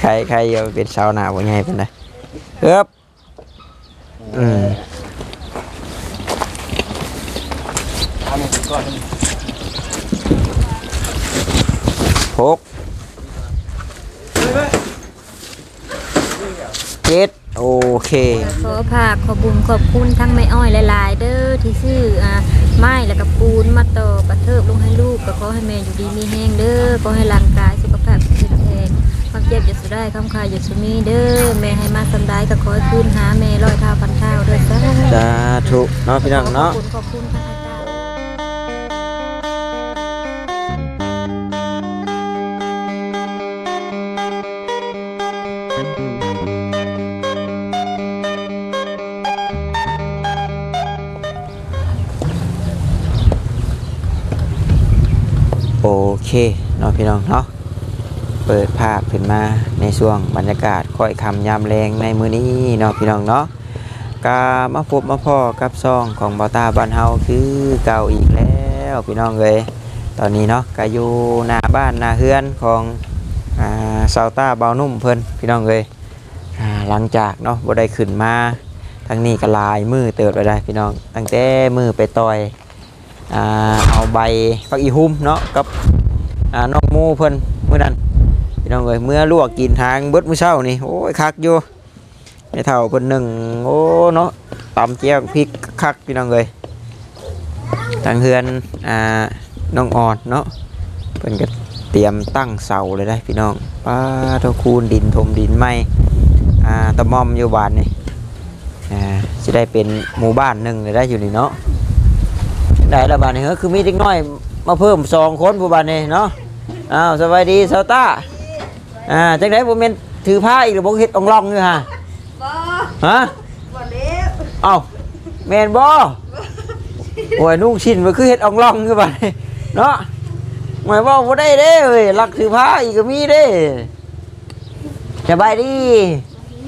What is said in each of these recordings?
ใครใครเอาเป็นชาวนาบ่ใหญ่ปานใดเอิบอืมหกเจ็ดโอเค ขอภาคขอบุญขอบคุณทั้งแม่อ้อยหลายๆ เด้อที่ซื้ออ่าไม้แล้วก็ปูนมาต่อกระเทิบลงให้ลูกก็ขอให้แม่อยู่ดีมีแห้งเด้อขอให้ร่างกายสุขภาพแข็งแรง ความเจ็บอย่าสุดได้คำคายอย่าสุมีเด้อแม่ให้มาสำได้ก็ขอให้คืนหาแม่ร้อยเท่าพันเท่าด้อจ้าสาธุเนาะพี่น้องเนาะขอบคุณขอบคุณทั้งอาจารย์โอเคเนาะพี่น้องเนาะ เปิดภาพขึ้นมาในช่วงบรรยากาศค่อยคำยามแรงในมื้อนี้เนาะพี่น้องเนาะกามาพบมาพ่อกับซองของบอตาบ้านเฮาคือเก่าอีกแล้วพี่น้องเลยตอนนี้เนาะก็อยู่หน้าบ้านหน้าเฮือนของอ่าซาวต้าเบานุ่มเพิ่นพี่น้องเลยอ่าหลังจากเนาะบ่ได้ขึ้นมาทั้งนี้ก็ลายมือเติบไปได้พี่น้อง ตั้งแต่มือไปต่อยอ่าเอาใบฟักอีหุ่มเนาะกับอ่าน้องมูเพิ่นมื้อนั้น พี่น้องเอ้ยเมื่อลวกกินทางเบิดมื้อเช้านี่โอ้ยคักอยู่ไอ้เฒ่าเพิ่นหนึ่งโอ้เนาะตำแจ่วพริกคักพี่น้องเอ้ยทางเฮือนอ่าน้องอ่อนเนาะเพิ่นก็เตรียมตั้งเสาเลยได้พี่น้องป้าทคูนดินถมดินใหม่อ่าตะมอมอยู่บ้านนี่อ่าสิได้เป็นหมู่บ้านหนึ่งเลยได้อยู่นี่เนาะได้ละบาทนี่ก็คือมีเด็กน้อยมาเพิ่มสองคนผู้บาทนี่เนาะอ้าวสวัสดีซาต้า อ่าจังไดผมเป็นถือผ้าอีกหรือบ่เฮ็ดอองล่องอยู่ฮะบ่ฮะบ่เล็บเอ้าแม่นบ่โอ้ยนุ่งชิ้นมันคือเฮ็ดอองล่องอยู่บาดนี่เนาะหมายว่าบ่ได้เด้เอ้ยรักถือผ้าอีกก็มีเด้สบายดี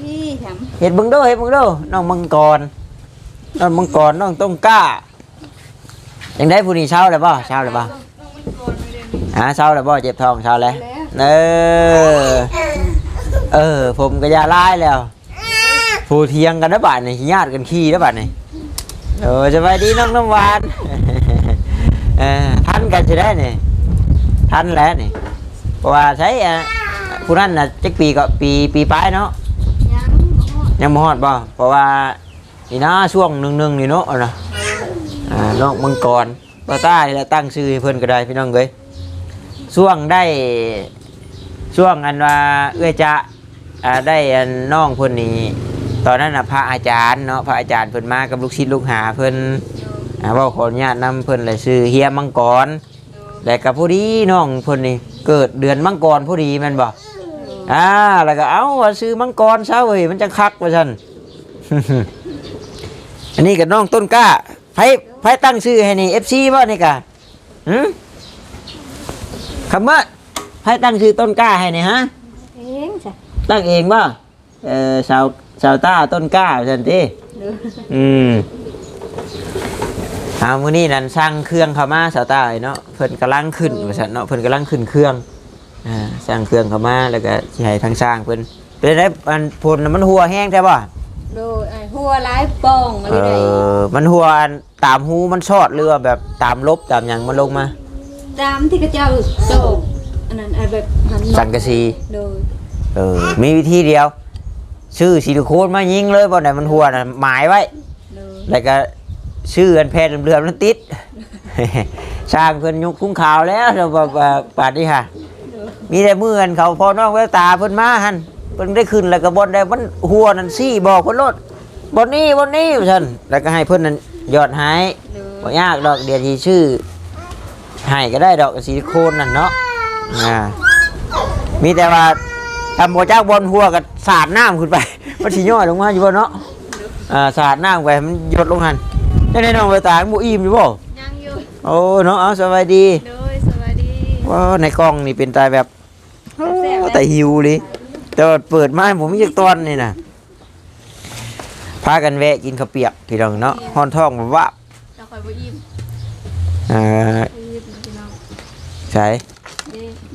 นี่แถมเฮ็ดเบิ่งเด้อเฮ็ดเบิ่งเด้อน้องมังกรน้องมังกรน้องต้งกล้าจังไดผู้นี้เช้าแล้วบ่เช้าแล้วบ่หาเช้าแล้วบ่เจ็บท้องเช้าแล้ว เออ เออ ผมก็ยาไลายแล้ว ผู้เทียงกันนะบาดนี่ญาติกันขี้นะบาดนี่เออสบายดีน้องน้ำหวานเออทันกันจะได้นี่ทันแล้วนี่เพราะว่าใช้อะผู้นั้นน่ะจักปีก็ปีปีปลายเนาะยังบ่ฮอดบ่เพราะว่านี่นะช่วงหนึ่งๆนี่เนาะเอานะอ่าน้องมังกรป้าต้านี่แหละตั้งชื่อให้เพิ่นก็ได้พี่น้องเอ้ยช่วงได้ ช่วงอันว่าเอื้อจะอ่าได้อันน้องเพิ่นนี่ตอนนั้นน่ะพระอาจารย์เนาะพระอาจารย์เพิ่นมากับลูกศิษย์ลูกหาเพิ่นอ่าเว่าขออนุญาตนำเพิ่นเลยชื่อเฮียมังกรแล้วก็พอดีน้องเพิ่นนี่เกิดเดือนมังกรพอดีแม่นบ่อ่าแล้วก็เอ้าว่าซื้อมังกรซะเว้ยมันจะคักว่าซั่นอันนี้ก็น้องต้นกล้าไผไผตั้งชื่อให้นี่ FC บ่นี่กะหึคำว่า ให้ตั้งชื่อต้นกล้าให้เนี่ยฮะ เองจ้ะตั้งเองป่ะเออชาวชาวต้าต้นกล้าสันติเด้ออืมเอามื้อนี้นั่นสร้างเครื่องเข้ามาชาวต้าเนาะเพิ่นกำลังขึ้นว่าซั่นเนาะเพิ่นกำลังขึ้นเครื่องอ่าสร้างเครื่องเข้ามาแล้วก็สิให้ทางสร้างเพิ่นเป็นได้อันพลน่ะมันหัวแห้งใช่ป่ะโดยไอ้หัวหลายป่องอะไรเอได้อมันหัวอันตามหูมันชอดหรือว่าแบบตามลบตามหยังมันลงมา ตามที่กระเจ้าโตก อันนั้นไอ้แบบหันสังกะสีโดยเออมีวิธีเดียว ชื่อซิลิโคนมายิงเลยบ่ไหนมันหัวน่ะหมายไว้ โดยแล้วก็ชื่ออันแพทย์เรือมนั้นติด สร้างเพิ่นยุคคุ้งขาวแล้วเราแบบว่าป่านนี้ค่ะ มีแต่มือกันเขาพอน้องแววตาเพิ่นมาหันเพิ่นได้ขึ้นแล้วก็บนได้มันหัวนั่นซี่บอกเพิ่นโลดบนนี้บนนี้ท่าซั่นแล้วก็ให้เพิ่นนั่นยอดหายโดยบ่ยากดอกเดียวที่ชื่อให้ก็ได้ดอกซิลิโคนนั่นเนาะ อ่ามีแต่ว่าทำโมจากบนหัวกับสาดน้ำขึ้นไปมันสิย่อยลงมาอยู่บ่เนาะอ่าสาดน้ำไปมันหยดลงหันได้ในน้องไปตาหมูอิ่มอยู่บ่ยังอยู่โอ้เนาะเอาสบายดีโดยสวัสดีว้าวในกล้องนี่เป็นตายแบบแซ่บแต่หิวเลยแต่ว่าเปิดมาให้ผมมีจักตอนนี่นะพากันแวะกินข้าวเปียกพี่น้องเนาะฮ้อนท้องแบบว่าเราคอยบ่อิ่มอ่าบ่อิ่มพี่น้องใช่เ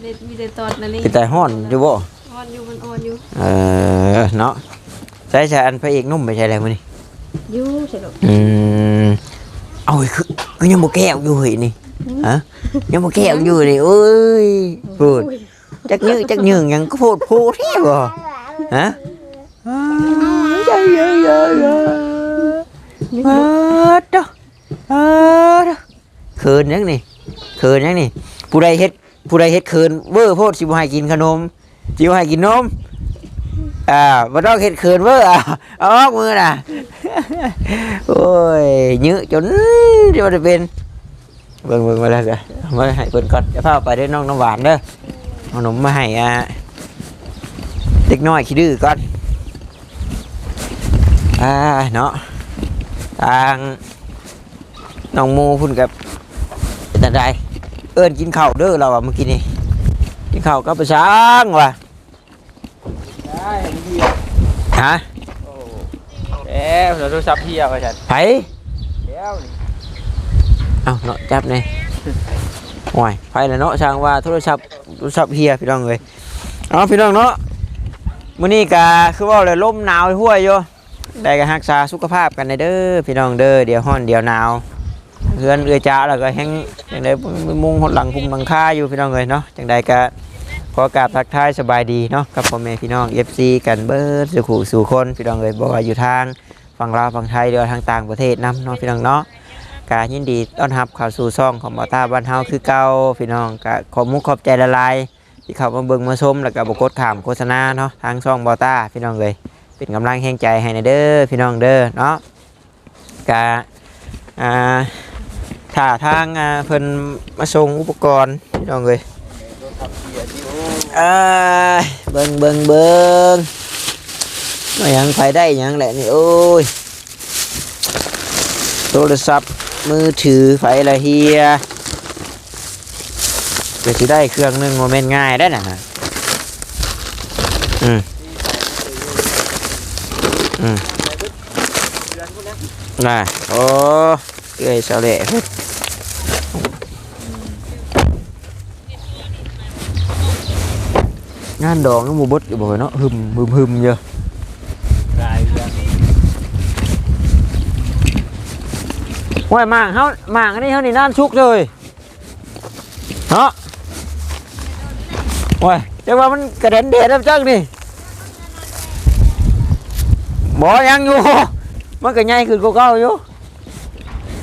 ด้เด็ดมีแต่ตอดนั่นเลยเป็นตายฮ้อนอยู่บ่ฮ้อ่อนอยู่มันอ่อนอยู่เออเนาะใช่ใช่อันพระเอกหนุ่มไปใช่อะไรมื้อนี่อยู่สนุกอืมเอาเฮ้ยคือคือยังบ่แก้วอยู่เฮ้ยนี่ฮะยังบ่แก้วอยู่นี่เอ้ยพูดจักยื้อจักยืงหยังก็พูดพูดแท้บ่ฮะอ้าวเยอะเยอะเยอะเยอะอ้าวเด้ออ้าวเด้อเขินยังนี่เขินยังนี่ผู้ใดเฮ็ด ผู้ใดเฮ็ดเขินเวอร์โพดสิบ่ให้กินขนมสิบ่ให้กินนมอ่าบ่ต้องเฮ็ดเขินเวอร์อะเอาออกมือน่ะโอ้ยยื้อจนที่มันจะเป็นเบิ่งเบิ่งมาแล้วกันมาให้เพิ่นก่อนจะพาไปเด้อน้องน้ำหวานเด้อขนมมาให้อะเด็กน้อยขี้ดื้อก่อนอ่าเนาะทางน้องมูพุ่นกับเป็นจังได เอิ้นกินข้าวเด้อเราอะเมื่อกี้นี่กินข้าวกับประช้างว่ะได้มันดีฮะโอ้เอ๊ะเราโทรศัพท์เที่ยวไปฉันไผแล้วนี่เอาเนาะจับเลยโอ้ยไปแล้วเนาะช่างว่าโทรศัพท์โทรศัพท์เฮียพี่น้องเลยเอาพี่น้องเนาะมื้อนี้ก็คือว่าเลยลมหนาวห้วยอยู่ได้ก็รักษาสุขภาพกันเด้อพี่น้องเด้อเดี๋ยวฮ้อนเดี๋ยวหนาว เพื่อนเอือจ้าแล้วก็แห้งจังไดมุงหดหลังคุมหลังค่าอยู่พี่น้องเลยเนาะจังใดก็ขอกราบทักทายสบายดีเนาะกับพ่อแม่พี่น้อง FC กันเบิร์ดสุขสู่คนพี่น้องเลยบ่ว่าอยู่ทางฝั่งลาวฝั่งไทยหรือว่าทางต่างประเทศนํเนาะพี่น้องเนาะกายินดีต้อนรับข้าวสู่ซ่องของหมอต้าบ้านเฮาคือเก่าพี่น้องกะขอมุกขอบใจละลายที่เขามาเบิ่งมาชมแล้วก็บกดขามโฆษณาเนาะทางช่องบอต้าพี่น้องเลยเป็นกำลังแห่งใจให้ในเด้อพี่น้องเด้อเนาะกะ อ่าถ้าทางอ่าเพิ่นมาส่งอุปกรณ์พี่น้องเลยเอ้ยเบิ่งเบิ่งเบิ่งมายังไปได้ยังแหละนี่โอ้ยโทรศัพท์มือถือไฟละเฮียจะได้เครื่องนึงโมเมนต์ง่ายได้นะฮะอืมอืม น่ะโอ้เอ้ยเสาเละพุ่นงานดองน้ำมูบดอยู่บ่อยเนาะหึมหึมหึมเย มางเฮาหมางอันนี้เฮานี่น่านชุกเลยเนาะโอ้ยเดี๋ยวว่ามันกระเด็นเด็ดแล้วจังนี่บ่ยังอยู่มันก็ใหญ่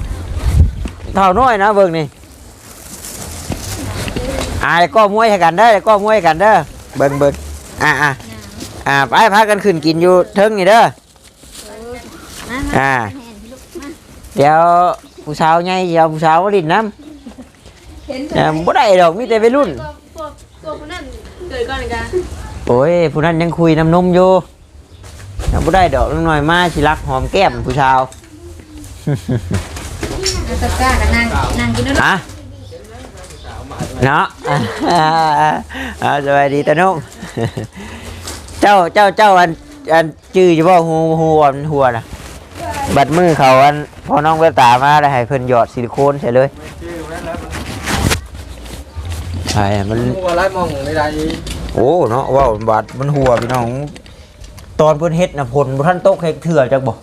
ขึ้นกว่าเก่าอยู่เท่าน้อยนะเบิ่งนี่อ่าก็มวยให้กันเด้อก็มวยให้กันเด้อเบิ่งเบิ่งอ่าอ่าอ่าไปพากันขึ้นกินอยู่เทิงนี่เด้ออ่าเดี๋ยวผู้สาวใหญ่เดี๋ยวผู้สาวมาดินน้ำเห็นเอ่อบ่ได้ดอกมีแต่วัยรุ่นพวกตัวคนนั้นเกิดก่อนเลยกันโอ้ยผู้นั้นยังคุยน้ำนมอยู่ ยังบ่ได้ดอกน้อยมาสิรักหอมแก้มผู้สาวตะกร้ากันนั่งนั่งกินแล้วฮะเนาะอ่าสวัสดีตานุ่มเจ้าเจ้าเจ้าอันอันชื่อจะบอกหูหูอันหัวน่ะบัดมือเขาอันพอน้องเววตามาได้ให้เพิ่นหยอดซิลิโคนใช่เลยชื่อนั้นแล้วมันใช่มันมัวไล่มองในใดโอ้เนาะว่าบาดมันหัวพี่น้อง ตอนเพิ่นเฮ็ดน่ะผลบ่ทันตกเฮ็ดเถื่อจักบ่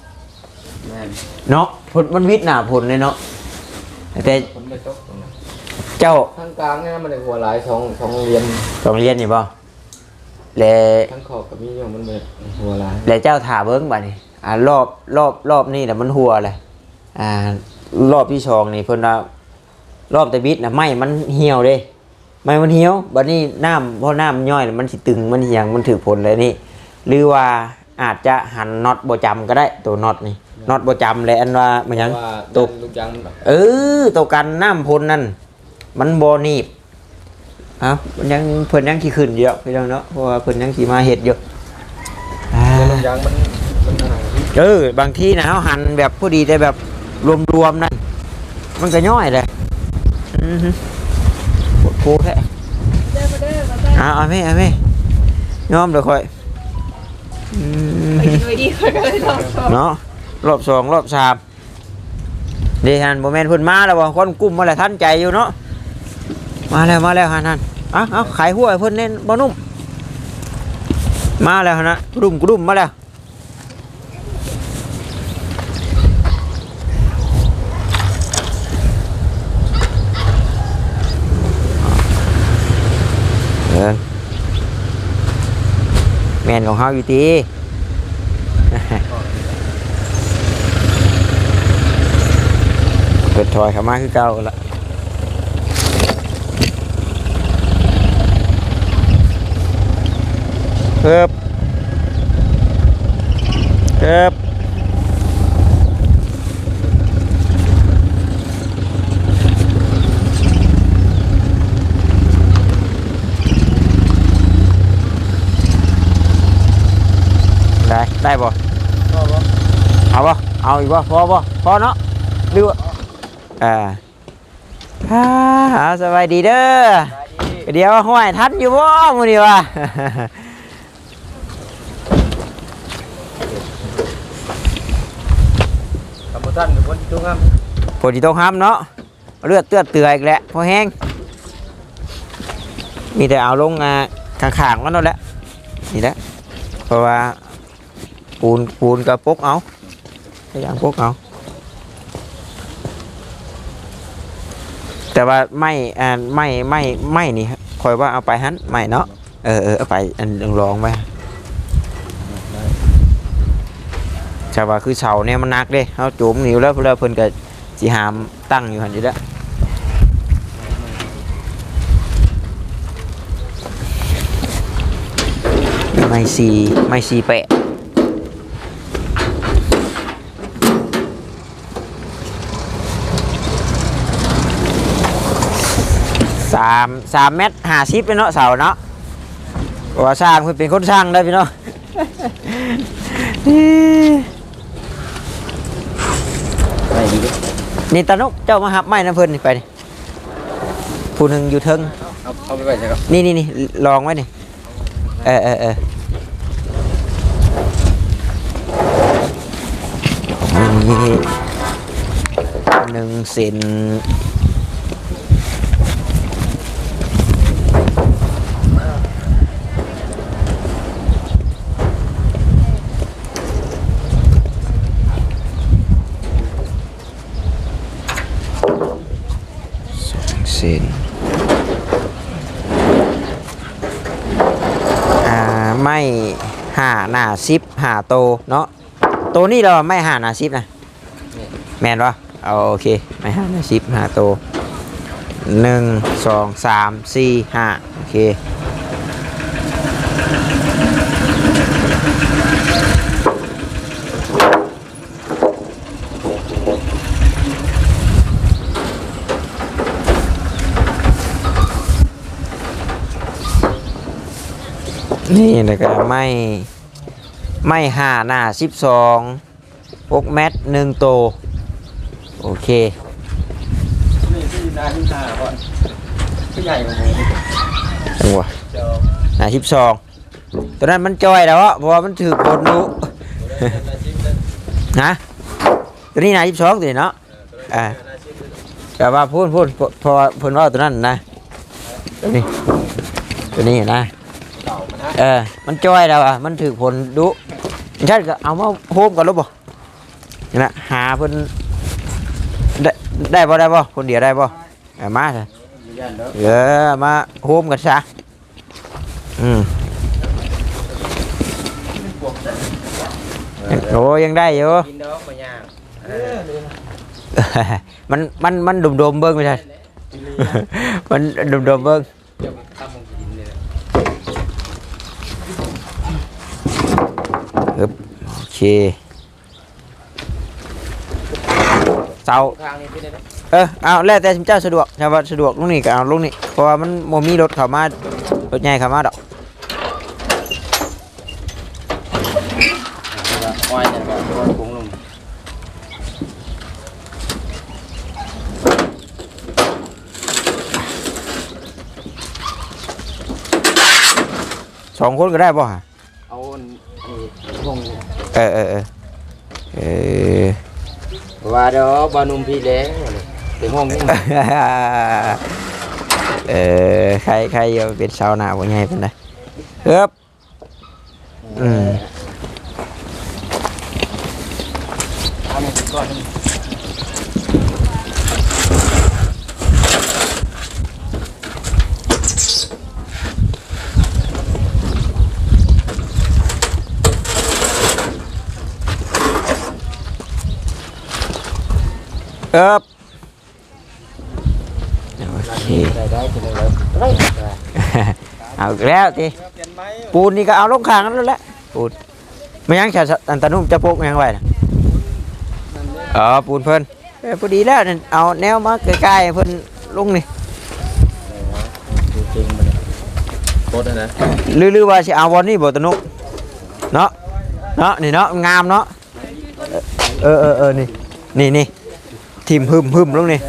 แม่นเนาะผลมันวิทย์หน้าผลเลยเนาะแต่ผมได้ตกตรงนั้นเจ้าทางกลางเนี่ยมันได้หัวหลายสองสองเรียนต้องเรียนนี่บ่แลทางขอบกับมีอยู่มันเป็นหัวหลายแลเจ้าถ่าเบิ่งบัดนี้อ่ารอบรอบรอบนี้น่ะมันหัวเลยอ่ารอบที่สองนี่เพิ่นว่ารอบแต่บิดน่ะไม้มันเหี่ยวเด้ไม้มันเหี่ยวบัดนี้น้ำพอน้ำมันย่อยแล้วมันสิตึงมันสิหยังมันถือผลเลยนี่ หรือว่าอาจจะหันน็อตบ่จำก็ได้ตัวน็อตนี่น็อตบ่จำเลยอันว่ามันหยัง ว่าตก ลูกยางมันแบบเออตัวกันน้ำพลนั่นมันบหนีบเอ้ามันยังเพิ่นยังขี่ขึ้นเยอะพี่น้องเนาะเพราะว่าเพิ่นยังขี่มาเห็ดเยอะอ่าลูกยางมันมันอะไรที่เออบางทีนะเขาหันแบบพอดีแต่แบบรวมๆนั่นมันก็ย่อยเลยอือฮึปวดโคแท้เด้อมาเด้อมาเด้อ เอาเอาไหมเอาไหมยอมเดี๋ยวค่อยอืม ไปกินไว้ดีค่อยก็เลยลองชอบเนาะรอบสองรอบสามเดฮันโมเมนต์พิ่นมาแล้วบ่คนกลุ่มมาแล้วทันใจอยู่เนาะมาแล้วมาแล้วฮันฮันอะเอาขายหัวเพิ่นเน้นบ่นุ่มมาแล้วนะกรุ่มกรุ่มมาแล้วเออ มนของเฮาอยู่ตีเปิดถอยเข้ามาคือเก่าละเพิบเพิบ ได้ได้บ่เอาบ่เอาอีกบ่พอบ่พอเนาะดูว่าอ่าอ่าเอาสบายดีเด้อเดี๋ยวห้วยทันอยู่บ่มื้อนี้วะกรรมท่านกับคนจุงครับฝนที่ต้องห้ามเนาะเลือดเตือดเตืออีกแล้วพอแห้งมีแต่เอาลงอ่าข้างๆมันนั่นแหละนี่แหละเพราะว่า ปูนปูนกับปกเอาพยายามปกเอา แต่ว่าไม่อ่าไม่ไม่ไม่นี่คอยว่าเอาไปหันไม่เนาะเออเออเอาไปอันลองไปช่ว่าคือเสาเนี่ยมันหนักเด้เขาจุ่มนิ้วแล้วเพื่อเพิ่นก็สิหามตั้งอยู่หันอยู่แล้วไม่สีไม่สีแปะามสามเมตรห้าสิบเป็นเนาะเสาเนาะว่าสร้างเพิ่นเป็นคนสร้างได้พี่เนาะไปดีดินี่ตานุกเจ้ามาหับไม้น้ำเพิ่นนี่ไปนี่ผู้หนึ่งอยู่เทิงเอาเอาไปไว้ใช่ครับนี่นี่นี่ลองไว้นี่เออเออเออนี่หนึ่งเซนสองเซ นอ่าไม่หาหน้าซิปหาโตเนาะโตนี่เราไม่หาหน้าซิปนะแมนวะเอาโอเคไม่หาหน้าซิปหาโตหนึ่งสองสามสี่ห้าโอเค นี่แล้วก็ไม่ไม่หาหน้าสิบสองหกเมตรหนึ่งโต โอเค นี่ที่นาที่นาก่อนผู้ใหญ่ของผมจังหวะเจ้าหน้าสิบสองตัวนั้นมันจอยแล้วเพราะว่ามันถือบนดูนาชิมเลยนะตัวนี้หน้าสิบสองตัวนี้เนาะอ่านาชิมเลยแต่ว่าพูดพูดพอพอเพิ่นว่าตัวนั้นนะตัวนี้ตัวนี้นะ เออ มันจ้อยแล้วอะ มันถือผลดุฉันก็เอามาโฮมกันรู้บ่นี่นะหาเพิ่นได้ได้บ่ได้บ่คนเดียวได้บ่เอามาเถอะเออมาโฮมกันซะอืมโอ้ยังได้อยู่มันมันมันดุมดมเบิ่งไม่ใช่มันดุมดมเบิ่ง เดี๋ยวทำมงกินเลยนะ โอเคเสาทางนี้ไปเลยนะเออเอาแล้วแต่เจ้าสะดวกถ้าว่าสะดวกลุงนี่ก็เอาลุงนี่เพราะว่ามันโมมีรถเข้ามารถใหญ่เข้ามาดอกอ้อยเนี่ยก็โดนกุ้งลงสองคนก็ได้ป่ะ เออเออเออเออว่าเดี๋ยวบานุ่มพี่เล้งเดี๋ยวห้องนี้เออใครใครเอาเป็นชาวนาบ่ใหญ่เป็นไดเฮ้บอืมเอาหนึ่งก่อน เอิบโอเคได้ได้จะได้ได้ได้เอาอีกแล้วทีเปลี่ยนไหมปูนนี่ก็เอาลงคางกันแล้วแหละปูนไม่ยังจะอันตะนุ่มจะพกยังไว้นะเออปูนเพิ่นเอ้ยพอดีแล้วนั่นเอาแนวมาใกล้ๆเพิ่นลงนี่ดูจริงมันโคตรนะหรือๆว่าสิเอาบอลนี่บ่ตะนุ่มเนาะเนาะนี่เนาะงามเนาะเออเออเออนี่นี่นี่ ทีมหึมหึมลงนี่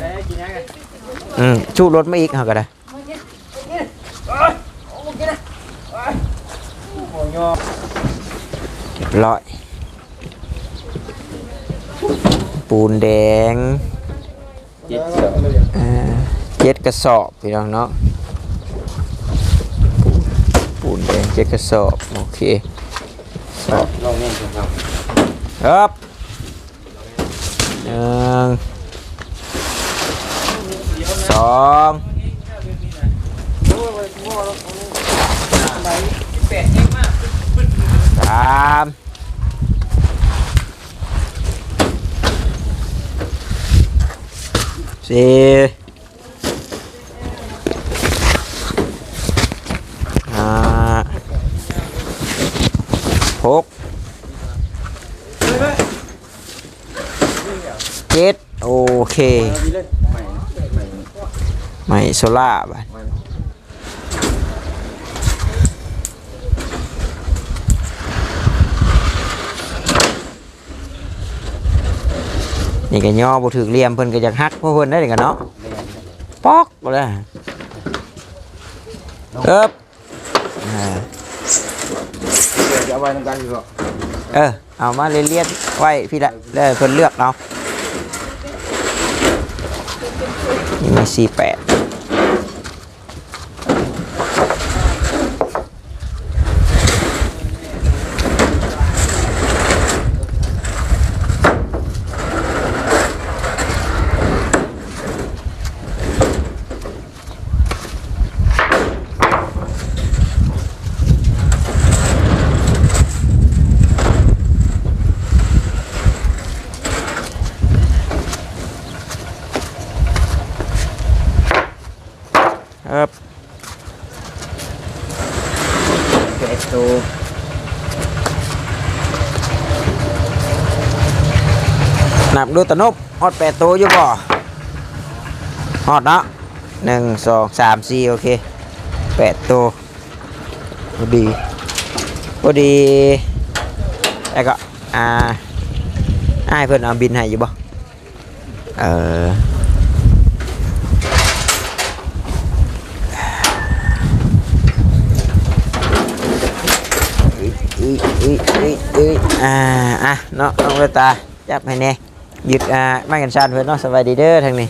อืมชูรถมาอีกเฮาก็ได้โอ้ยอเรียบร้อยปูนแดงเจ็ดกระสอบพี่น้องเนาะปูนแดงเจ็ดกระสอบโอเคสอบครับหนึ่ง องสามสี่ห้าหกเจ็ดโอเค ไม่โซล่าบ้านนี่ก็ย่อบุถึกเลี่ยมเพิ่นก็อยากฮักพวกเพิ่นได้เด้กันเนาะปอกบ่ไดเอ๊บยเออเอามาเลียนๆไว้พี่ละเล้วเพิ่นเลือกเนาะนี่ม่สี่แปด ดูตะนบฮอดแปดตัวอยู่บ่ฮอดเนาะหนึ่งสองสามสี่โอเคแปดตัวพอดีพอดีแล้วก็อ่าอ้าเพิ่นเอาบินให้อยู่บ่เออเอออ่าอะเนาะน้องเวตาจับให้แน่ ยุดอ่าไม่กันชานเพิ่นเนาะสบายดีเด้อทางนี้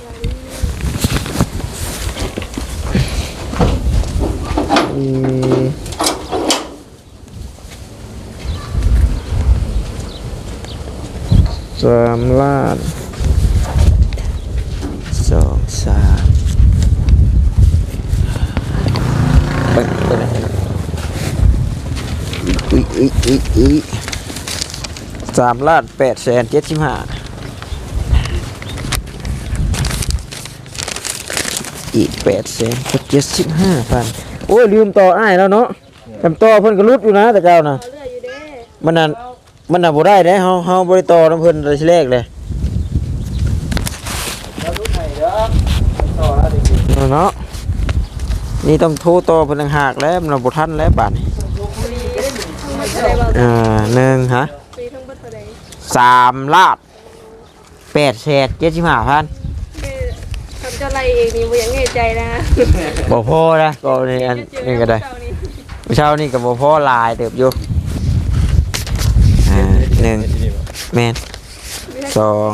อืมสามล้านสองสามไปไปไหนอุ้ยอุ้ยอุ้ยอุ้ยสามล้านแปดแสนเจ็ดสิบห้า อีกแปดแสนเจ็ดสิบห้าพันโอ้ยลืมต่ออ้ายแล้วเนาะจำต่อเพิ่นก็รุดอยู่นะแต่เจ้านะมันนั่นมันน่ะบ่ได้เด้เฮาเฮาบ่ได้ต่อน้ำเพิ่นแต่ทีแรกเลยแล้วรู้ไหนเด้อต่อแล้วดิเนาะนี่ต้องโทรต่อเพิ่นต่างหากแล้วมันบ่ทันแล้วบาดนี้อ่าหนึ่งฮะสามลาดแปดแสนเจ็ดสิบห้าพัน เจ้าไรเองนี่บ่อยังเงยใจนะบ่พอนะก็นี่อันนี่ก็ได้เช้านี่ก็บ่พอหลายเติบอยู่อ่าหนึ่งแม่นสอง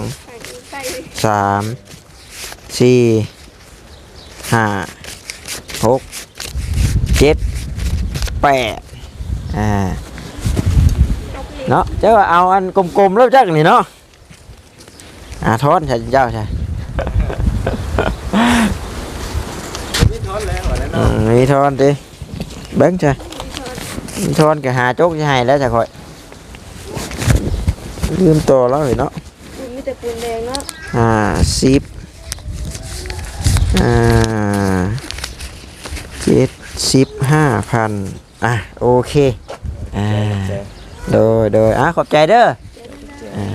สามสี่ห้าหกเจ็ดแปดอ่าเนาะเจ้าเอาอันกลมๆแล้วจักนี่เนาะอ่าทอนใช่เจ้าใช่ มีทอนแล้วเหรอ อื เนาะมมีทอนดิเบิ้งใช่มีทอนก็หาโจกจะให้แล้วจะคอยลืมตัวแล้วเหรอเนาะมีแต่ปูนแดงเนาะอ่าสิบอ่าเจ็ดสิบห้าพันอะโอเคอ่าโดยโดยอะขอบใจเด้ออ่า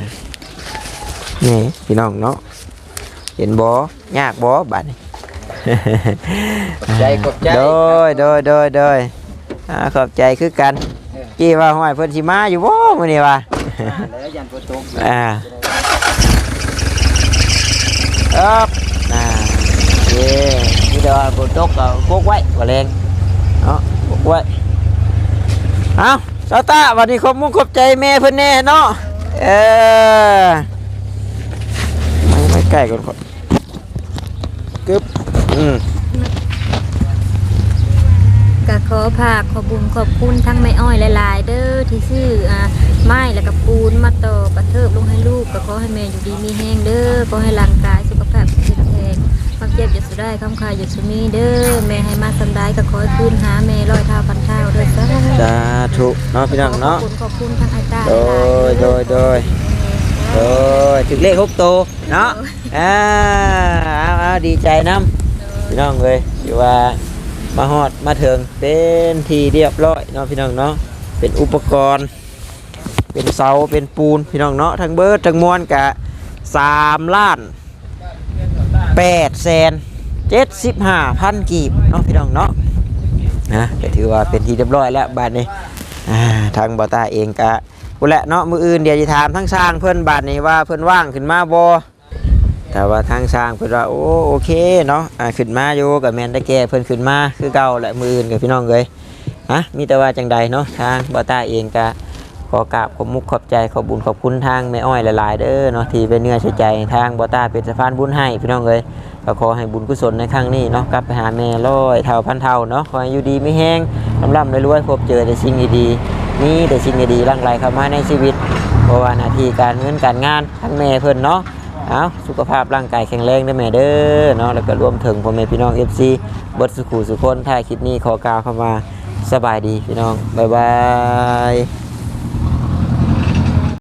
นี่พี่น้องเนาะเห็นบ่ยากบ่บัดนี้ ใจกบใจโดยโดยโดยโดยอ่าขอบใจคือกันกี่ว่าห้อยเพิ่นสิมาอยู่บ่มื้อนี้ว่าแล้วยันตัวตกอ่าครับอ่าเย่นี่เดี๋ยวฝนตกก็พกไว้บ่แรงเนาะพกไว้เอาสาวตาวันนี้ขอบมุงขอบใจแม่เพิ่นแน่เนาะเออไม่ไม่ใกล้ก่อนครับกึบ อืมก็ขอฝากขอบุญขอบคุณทั้งแม่อ้อยหลาย ๆ เด้อที่ซื้ออ่าไม้แล้วก็ปูนมาต่อกระเทิบลงให้ลูกก็ขอให้แม่อยู่ดีมีแห้งเด้อขอให้ร่างกายสุขภาพแข็งแรงความเจ็บอย่าสุดได้คำคายอย่าสุมีเด้อแม่ให้มาสำได้ก็ขอให้คืนหาแม่ร้อยเท่าพันเท่าเด้อจ้าสาธุเนาะพี่น้องเนาะขอบคุณขอบคุณทั้งอาจารย์โดยโดยโดยโดยถึงเลขหกตัวเนาะอ่าเอาเอาดีใจน้ำ พี่น้องเลยอยู่ว่ามาฮอดมาเถึงเป็นทีเรียบร้อยเนาะพี่น้องเนาะเป็นอุปกรณ์ เป็นเสาเป็นปูนพี่น้องเนาะทั้งเบิร์ดทั้งมวลกะสามล้านแปดแสนเจ็ดสิบห้าพันกีบเนาะพี่น้องเนาะนะก็ถือว่าเป็นทีเรียบร้อยแล้วบาทนี้อ่ทางบอต้าเองกะกูแหละเนาะมืออื่นเดี๋ยวจะถามทั้งช่างเพื่อนบาทนี้ว่าเพื่อนว่างขึ้นมาบอ แต่ว่าทางช่างเพื่อนว่าโอ้โอเคเนาะอ่าขึ้นมาอยู่กับแมนได้แก่เพื่อนขึ้นมาคือเก่าแหละมืออื่นกับพี่น้องเลยฮะมีแต่ว่าจังใดเนาะทางบอต้าเองกะขอกราบขอบมุกขอบใจขอบบุญขอบคุณทางแม่อ้อยหลายๆเด้อเนาะที่เป็นเนื้อเชื่อใจทางบอต้าเป็นสะพานบุญให้พี่น้องเลยก็ขอให้บุญกุศลในครั้งนี้เนาะกลับไปหาแม่ร้อยเท่าพันเท่าเนาะขอให้อยู่ดีไม่แห้งลำลำรวยๆพบเจอแต่สิ่งดีๆนี่แต่สิ่งดีๆร่างไรเข้ามาในชีวิตเพราะว่าหน้าที่การเงินการงานทั้งแม่เพิ่นเนาะ เอาสุขภาพร่างกายแข็งแรงได้อแม่เด้อเนาะแล้วก็รวมถึงพ่อแม่พี่น้องเอฟซีบดสุขุสุคนท้ายคลิปนี้ขอกล่าวเข้ามาสบายดีพี่น้องบ๊ายบาย